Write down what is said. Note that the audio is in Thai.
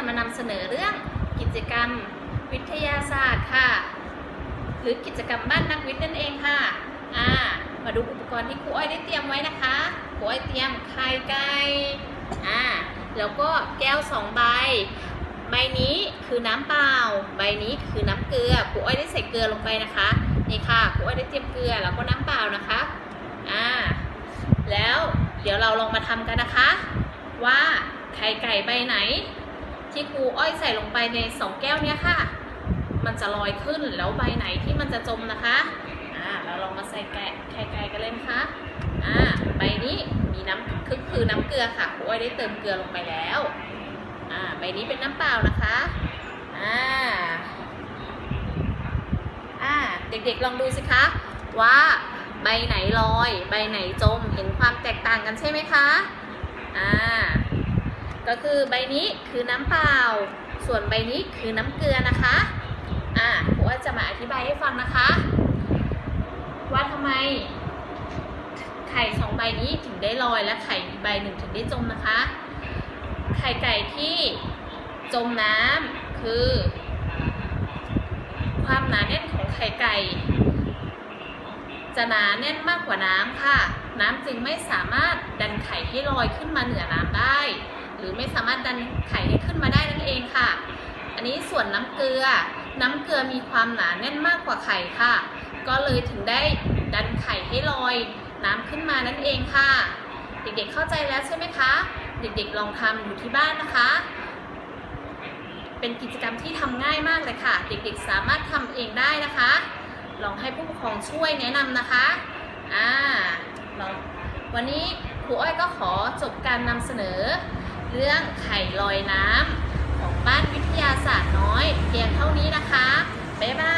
จะมานำเสนอเรื่องกิจกรรมวิทยาศาสตร์ค่ะ หรือกิจกรรมบ้านนักวิทย์นั่นเองค่ะอ่ามาดูอุปกรณ์ที่ครูอ้อยได้เตรียมไว้นะคะครูอ้อยเตรียมไข่ไก่อ่าแล้วก็แก้วสองใบ ใบนี้คือน้ำเปล่า ใบนี้คือน้ำเกลือครูอ้อยได้ใส่เกลือลงไปนะคะนี่ค่ะครูอ้อยได้เตรียมเกลือแล้วก็น้ำเปล่านะคะอ่าแล้วเดี๋ยวเราลองมาทำกันนะคะ ว่าไข่ไก่ใบไหน ที่ครูอ้อยใส่ลงไปในสองแก้วเนี้ยค่ะ มันจะลอยขึ้นแล้วใบไหนที่มันจะจมนะคะอ่าเราลองมาใส่แกะไข่ไก่กันเลยนะคะอ่าใบนี้มีน้ำคือคือน้ำเกลือค่ะครูอ้อยได้เติมเกลือลงไปแล้วอ่าใบนี้เป็นน้ำเปล่านะคะอ่าอ่าเด็กๆลองดูสิคะว่าใบไหนลอย ใบไหนจมเห็นความแตกต่างกันใช่ไหมคะอ่า ก็คือใบนี้คือน้ำเปล่า ส่วนใบนี้คือน้ำเกลือนะคะ อ่าครูอ้อยจะมาอธิบายให้ฟังนะคะ ว่าทำไม ไข่สองใบนี้ถึงได้ลอยและไข่อีกใบหนึ่งถึงได้จมนะคะ ไข่ไก่ที่จมน้ำคือ ความหนาแน่นของไข่ไก่จะหนาแน่นมากกว่าน้ำค่ะ น้ำจึงไม่สามารถดันไข่ให้ลอยขึ้นมาเหนือน้ำได้ หรือไม่สามารถดันไข่ให้ขึ้นมาได้นั่นเองค่ะ อันนี้ส่วนน้ำเกลือ น้ำเกลือมีความหนาแน่นมากกว่าไข่ค่ะ ก็เลยถึงได้ดันไข่ให้ลอยน้ำขึ้นมานั่นเองค่ะ เด็กๆเข้าใจแล้วใช่ไหมคะ เด็กๆลองทำอยู่ที่บ้านนะคะ เป็นกิจกรรมที่ทำง่ายมากเลยค่ะ เด็กๆสามารถทำเองได้นะคะ ลองให้ผู้ปกครองช่วยแนะนำนะคะอ่าลองวันนี้ครูอ้อยก็ขอจบการนำเสนอ เรื่องไข่ลอยน้ำของบ้านวิทยาศาสตร์น้อยเพียงเท่านี้นะคะ บ๊ายบาย